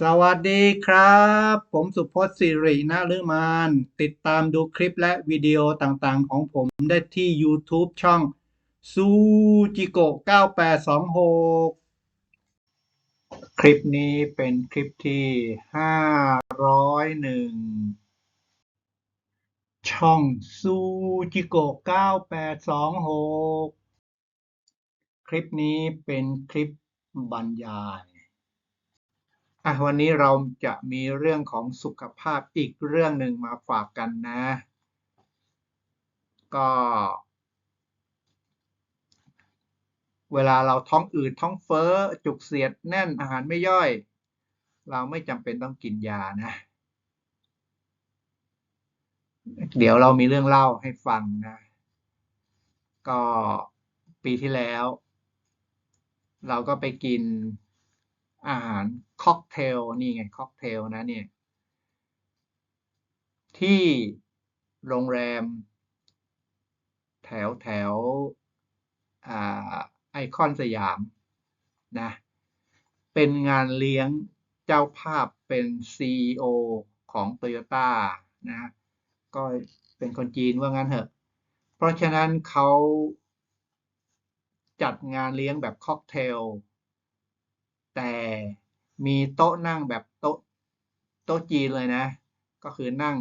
สวัสดีครับ ผมสุพจน์สิรินะฤมาน ติดตามดูคลิปและวิดีโอต่างๆ ของผมได้ที่ YouTube ช่องซูจิโกะ9826 คลิปนี้เป็นคลิปที่ 501 ช่องซูจิโกะ9826 คลิปนี้เป็นคลิปบรรยาย อะวันนี้เราจะมีเรื่องของสุขภาพอีกเรื่องหนึ่งมาฝากกันนะ ก็ เวลาเราท้องอืดท้องเฟ้อ จุกเสียดแน่นอาหารไม่ย่อย เราไม่จำเป็นต้องกินยานะ เดี๋ยวเรามีเรื่องเล่าให้ฟังนะ ก็ปีที่แล้ว เราก็ไปกิน อาหารค็อกเทลนี่ไงค็อกเทลนะเนี่ยที่โรงแรม แถวแถวอไอคอนสยามนะเป็นงานเลี้ยงเจ้าภาพเป็น CEO ของ Toyota นะก็เป็นคนจีนว่างั้นเถอะ เพราะฉะนั้นเขาจัดงานเลี้ยงแบบค็อกเทล แต่มีโต๊ะนั่งแบบโต๊ะโต๊ะจีนเลยนะ ก็คือนั่ง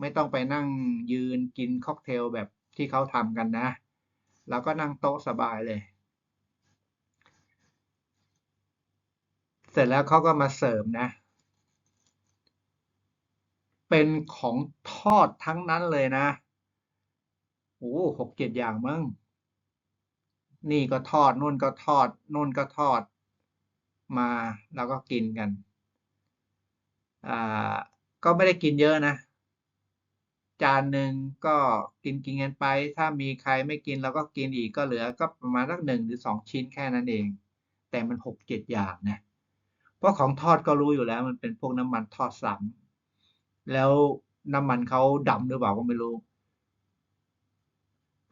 ไม่ต้องไปนั่งยืนกินค็อกเทลแบบที่เขาทำกันนะเราก็นั่งโต๊ะสบายเลย เสร็จแล้วเขาก็มาเสิร์ฟนะ เป็นของทอดทั้งนั้นเลยนะโอ้หกเจ็ดอย่างมั้งนี่ก็ทอดนู่นก็ทอดนู่นก็ทอด มาแล้วก็กินกัน อ่า ก็ไม่ได้กินเยอะนะ จานหนึ่งก็กินกินกันไป ถ้ามีใครไม่กินเราก็กินอีกก็เหลือก็ประมาณสักหนึ่งหรือสองชิ้นแค่นั้นเอง แต่มันหกเจ็ดอย่างนะ เพราะของทอดก็รู้อยู่แล้ว มันเป็นพวกน้ำมันทอดซ้ำแล้วน้ำมันเขาดำหรือเปล่าก็ไม่รู้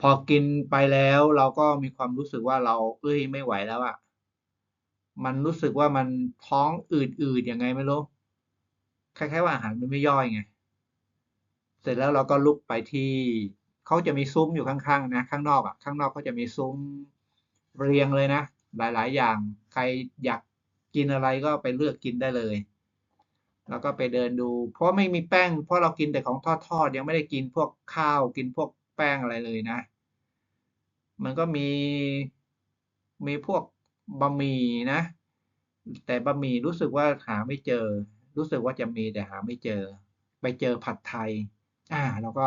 พอกินไปแล้วเราก็มีความรู้สึกว่าเราเอ้ยไม่ไหวแล้วอะ มันรู้สึกว่ามันท้องอืดๆยังไงไม่รู้คล้ายๆว่าอาหารมันไม่ย่อยไง เสร็จแล้วเราก็ลุกไปที่เขาจะมีซุ้มอยู่ข้างๆนะข้างนอกอะข้างนอกเขาจะมีซุ้มเรียงเลยนะหลายๆ อย่างใครอยากกินอะไรก็ไปเลือกกินได้เลย แล้วก็ไปเดินดู เพราะไม่มีแป้ง เพราะเรากินแต่ของทอดๆยังไม่ได้กินพวกข้าวกินพวกแป้งอะไรเลยนะ มันก็มีมีพวก บะหมี่นะ แต่บะหมี่รู้สึกว่าหาไม่เจอ รู้สึกว่าจะมีแต่หาไม่เจอ ไปเจอผัดไทย อ่าเราก็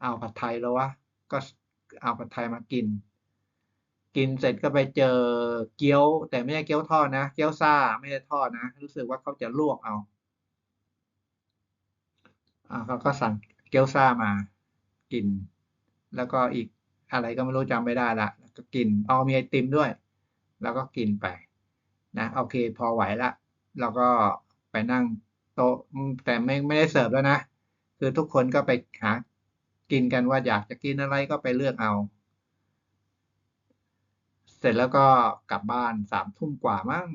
เอาผัดไทยแล้ววะก็เอาผัดไทยมากิน กินเสร็จก็ไปเจอเกี๊ยว แต่ไม่ใช่เกี๊ยวทอดนะ เกี๊ยวซ่าไม่ได้ทอดนะ รู้สึกว่าเขาจะลวกเอาอ่าเขาก็สั่งเกี๊ยวซ่ามากิน แล้วก็อีกอะไรก็ไม่รู้จำไม่ได้ละก็กินเอามีไอติมด้วย แล้วก็กินไปนะโอเค พอไหวละเราก็ไปนั่งโต๊ะแต่ไม่ไม่ได้เสิร์ฟแล้วนะ คือทุกคนก็ไปหากินกันว่าอยากจะกินอะไรก็ไปเลือกเอา เสร็จแล้วก็กลับบ้านสามทุ่มกว่ามั้ง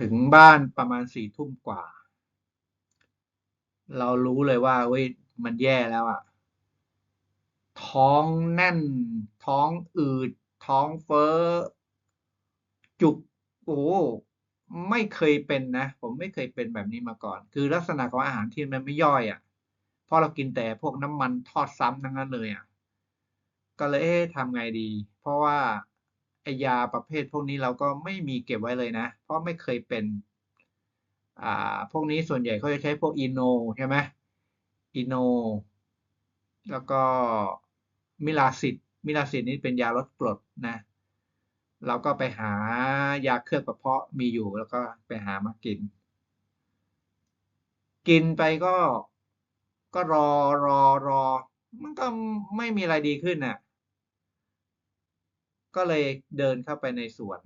ถึงบ้านประมาณสี่ทุ่มกว่า เรารู้เลยว่าเว้ยมันแย่แล้วอะท้องแน่น ท้องอืด ท้องเฟ้อ จุก โอ้ไม่เคยเป็นนะ ผมไม่เคยเป็นแบบนี้มาก่อน คือลักษณะของอาหารที่มันไม่ย่อยอะ่ะเพราะเรากินแต่พวกน้ำมันทอดซ้ำทั้งนั้นเลยอะ่ะก็เลยเอ๊ะทำไงดี เพราะว่าไอยาประเภทพวกนี้เราก็ไม่มีเก็บไว้เลยนะ เพราะไม่เคยเป็น อ่า พวกนี้ส่วนใหญ่เขาจะใช้พวกอีโนใช่ไหมอีโน แล้วก็มิลาซิด มิลาซิดนี่เป็นยาลดกรดนะเราก็ไปหายาเคลือบกระเพาะมีอยู่แล้วก็ไปหามากิน กินไปก็ก็รอรอรอ มันก็ไม่มีอะไรดีขึ้นน่ะ ก็เลยเดินเข้าไปในสวน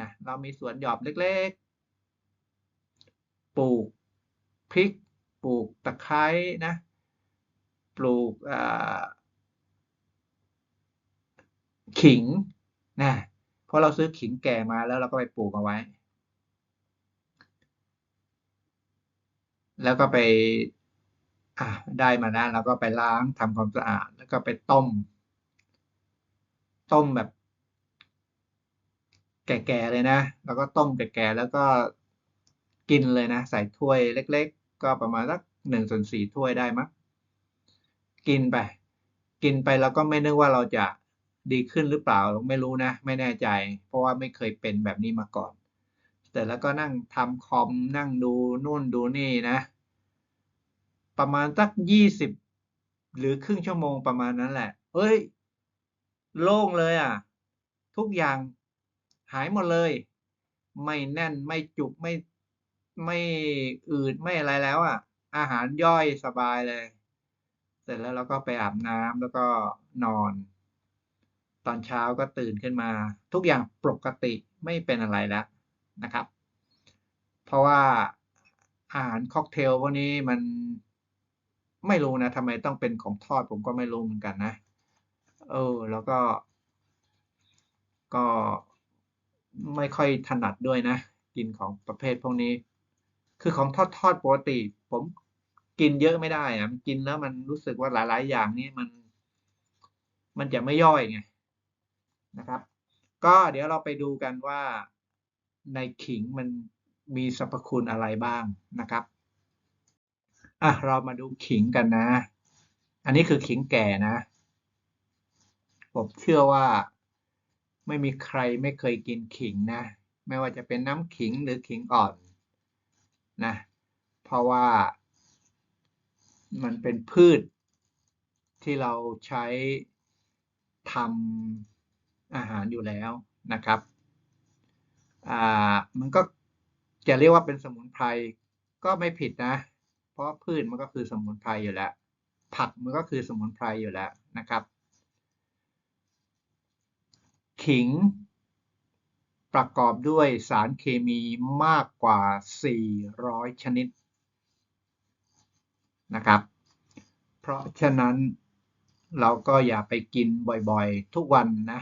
นะเรามีสวนหยอบเล็กๆ ปลูกพริก ปลูกตะไคร้นะ ปลูกอ่า ขิงนะเพราะเราซื้อขิงแก่มาแล้วเราก็ไปปลูกเอาไว้ แล้วก็ไปอ่ได้มาแล้วก็ไปล้างทำความสะอาด แล้วก็ไปต้ม ต้มแบบ แก่ๆเลยนะ แล้วก็ต้มแก่ๆแล้วก็กินเลยนะ ใส่ถ้วยเล็ก ๆ ก็ประมาณสักหนึ่งส่วนสี่ถ้วยได้มั้งกินไป กินไปแล้วก็ไม่นึกว่าเราจะ ดีขึ้นหรือเปล่าไม่รู้นะ ไม่แน่ใจ เพราะว่าไม่เคยเป็นแบบนี้มาก่อน แต่แล้วก็นั่งทำคอมนั่งดูนู่นดูนี่นะ ประมาณสักยี่สิบหรือครึ่งชั่วโมงประมาณนั้นแหละเฮ้ย โล่งเลยอะ ทุกอย่างหายหมดเลย ไม่แน่นไม่จุกไม่ไม่อืดไม่อะไรแล้วอะ อาหารย่อยสบายเลย เสร็จแล้วเราก็ไปอาบน้ำแล้วก็นอน ตอนเช้าก็ตื่นขึ้นมา ทุกอย่างปกติไม่เป็นอะไรแล้วนะครับ เพราะว่าอาหารค็อกเทลพวกนี้มันไม่รู้นะทำไมต้องเป็นของทอดผมก็ไม่รู้เหมือนกันนะ เออ แล้วก็ ก็ไม่ค่อยถนัดด้วยนะ กินของประเภทพวกนี้ คือของทอดทอดปกติ ผมกินเยอะไม่ได้อะมันกินแล้วมันรู้สึกว่าหลาย ๆ อย่างนี่มัน มันจะไม่ย่อยไง นะครับ ก็เดี๋ยวเราไปดูกันว่าในขิงมันมีสรรพคุณอะไรบ้างนะครับอะเรามาดูขิงกันนะ อันนี้คือขิงแก่นะ ผมเชื่อว่าไม่มีใครไม่เคยกินขิงนะ ไม่ว่าจะเป็นน้ำขิงหรือขิงอ่อนนะ เพราะว่ามันเป็นพืชที่เราใช้ทำ อาหารอยู่แล้วนะครับอ่ามันก็จะเรียกว่าเป็นสมุนไพรก็ไม่ผิดนะ เพราะพืชมันก็คือสมุนไพรอยู่แล้ว ผักมันก็คือสมุนไพรอยู่แล้วนะครับ ขิงประกอบด้วยสารเคมีมากกว่า 400 ชนิดนะครับ เพราะฉะนั้นเราก็อย่าไปกินบ่อยๆ ทุกวันนะ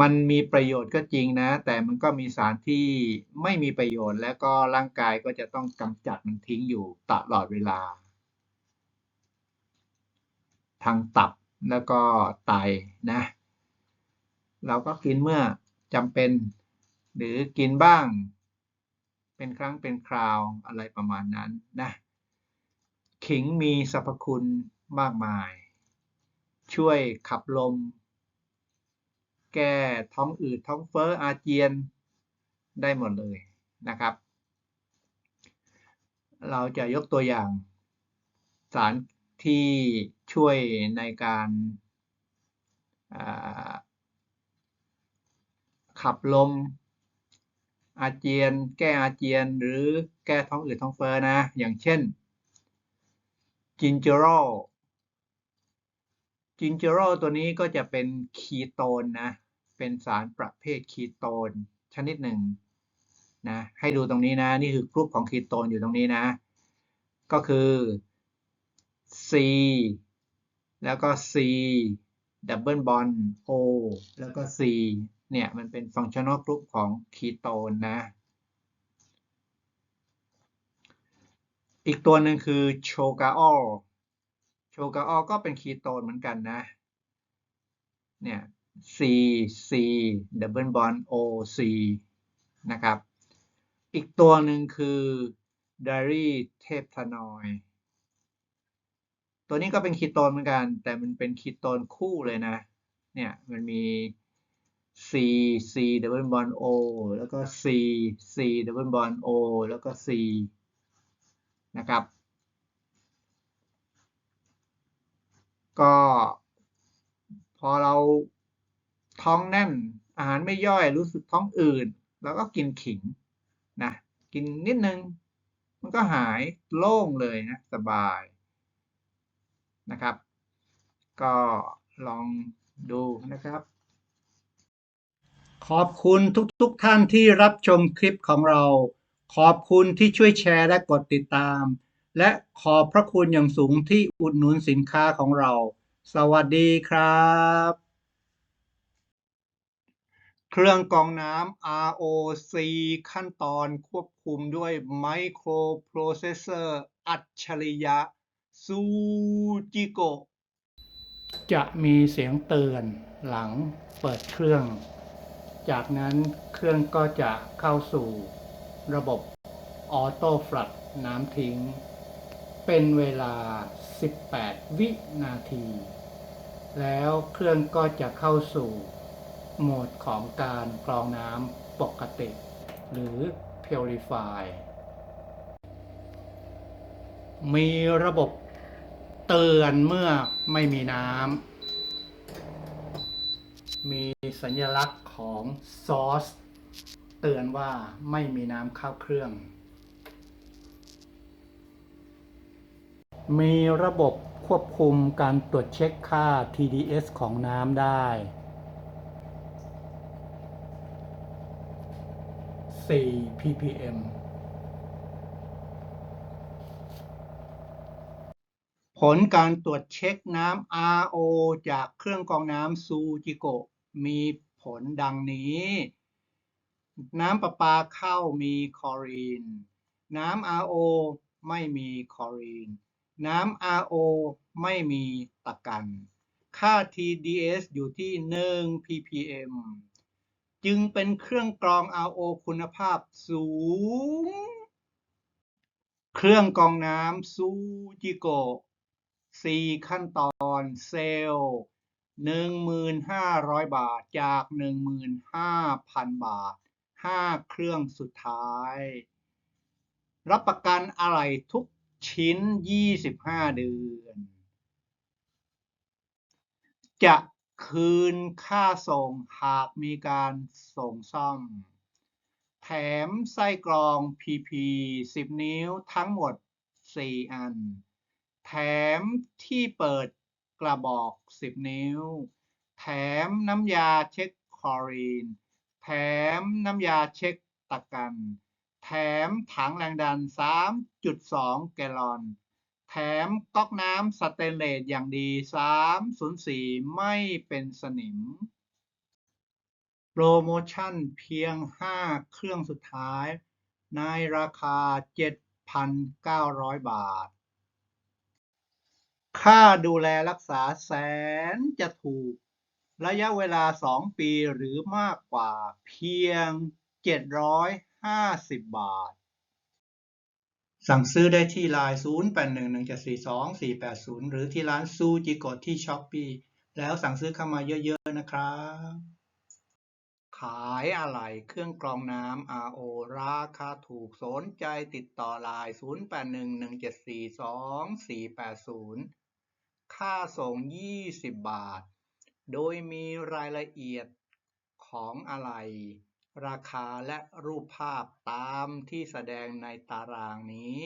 มันมีประโยชน์ก็จริงนะ แต่มันก็มีสารที่ไม่มีประโยชน์ และก็ร่างกายก็จะต้องกำจัดมันทิ้งอยู่ตลอดเวลา ทางตับแล้วก็ไตนะ เราก็กินเมื่อจำเป็น หรือกินบ้าง เป็นครั้งเป็นคราวอะไรประมาณนั้นนะ ขิงมีสรรพคุณมากมาย ช่วยขับลม แก้ท้องอืดท้องเฟ้ออาเจียนได้หมดเลยนะครับ เราจะยกตัวอย่างสารที่ช่วยในการขับลม อาเจียน แก้อาเจียน หรือแก้ท้องอืดท้องเฟ้อนะ อย่างเช่นจินเจอโร จินเจอโรตัวนี้ก็จะเป็นคีโตนนะ เป็นสารประเภทคีโตนชนิดหนึ่งนะ ให้ดูตรงนี้นะ นี่คือกรุ๊ปของคีโตนอยู่ตรงนี้นะ ก็คือ C แล้วก็ C ดับเบิลบอน O แล้วก็ C เนี่ย มันเป็นฟังชั่นอลกรุ๊ปของคีโตนนะ อีกตัวหนึ่งคือโชกาออล โชกาออก็เป็นคีโตนเหมือนกันนะ เนี่ย C C ดับเบิลบอน O C นะครับ อีกตัวหนึ่งคือไดรี่เทปทานอยตัวนี้ก็เป็นคีโตนเหมือนกัน แต่มันเป็นคีโตนคู่เลยนะ เนี่ย มันมี C C double bond O แล้วก็ C C double bond O แล้วก็ C นะครับ ก็ พอเราท้องแน่น อาหารไม่ย่อยรู้สึกท้องอืดแล้วก็กินขิงนะกินนิดนึง มันก็หายโล่งเลยนะสบายนะครับ ก็ลองดูนะครับ ขอบคุณทุกๆทท่านที่รับชมคลิปของเรา ขอบคุณที่ช่วยแชร์และกดติดตาม และขอบพระคุณอย่างสูงที่อุดหนุนสินค้าของเรา สวัสดีครับ เครื่องกรองน้ำ ROC ขั้นตอนควบคุมด้วยไมโครโปรเซสเซอร์อัจฉริยะซูจิโกจะมีเสียงเตือนหลังเปิดเครื่อง จากนั้นเครื่องก็จะเข้าสู่ระบบออโต้ฟลัดน้ำทิ้ง เป็นเวลา 18 วินาที แล้วเครื่องก็จะเข้าสู่โหมดของการกรองน้ำปกติ หรือ Purify มีระบบเตือนเมื่อไม่มีน้ำ มีสัญลักษณ์ของซอส เตือนว่าไม่มีน้ำเข้าเครื่อง มีระบบควบคุมการตรวจเช็คค่า TDS ของน้ำได้ 4 ppm ผลการตรวจเช็คน้ำ RO จากเครื่องกรองน้ำซูจิโกะมีผลดังนี้ น้ำประปาเข้ามีคลอรีน น้ำ RO ไม่มีคลอรีน น้ำ RO ไม่มีตะกัน ค่า TDS อยู่ที่ 1 ppm จึงเป็นเครื่องกรอง RO คุณภาพสูง เครื่องกรองน้ำซูจิโกะสี่ขั้นตอนเซลล์หนึ่งหมื่นห้าร้อยบาทจากหนึ่งหมื่นห้าพันบาทห้าเครื่องสุดท้าย รับประกันอะไรทุก ชิ้นยี่สิบห้าเดือน จะคืนค่าส่งหากมีการส่งซ่อม แถมไส้กรอง PP 10 นิ้วทั้งหมด 4 อัน แถมที่เปิดกระบอก 10 นิ้ว แถมน้ำยาเช็คคลอรีน แถมน้ำยาเช็คตะกัน แถมถังแรงดัน 3.2 แกลลอน แถมก๊อกน้ำสเตนเลสอย่างดี 304 ไม่เป็นสนิม โปรโมชั่นเพียง 5 เครื่องสุดท้าย ในราคา 7,900 บาท ค่าดูแลรักษาแสนจะถูกระยะเวลา 2 ปีหรือมากกว่าเพียง 750 บาท สั่งซื้อได้ที่ไลน์0811742480หรือที่ร้านซูจิโกะที่ช้อปปีแล้วสั่งซื้อเข้ามาเยอะๆนะครับ ขายอะไรเครื่องกรองน้ำ RO ราคาถูกสนใจติดต่อไลน์0811742480ค่าส่ง20บาท โดยมีรายละเอียดของอะไร ราคาและรูปภาพตามที่แสดงในตารางนี้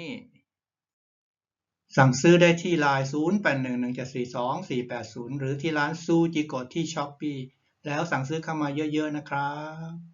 สั่งซื้อได้ที่ไลน์0811742480 หรือที่ร้านซูจิโกะที่ช้อปปีแล้วสั่งซื้อเข้ามาเยอะๆนะครับ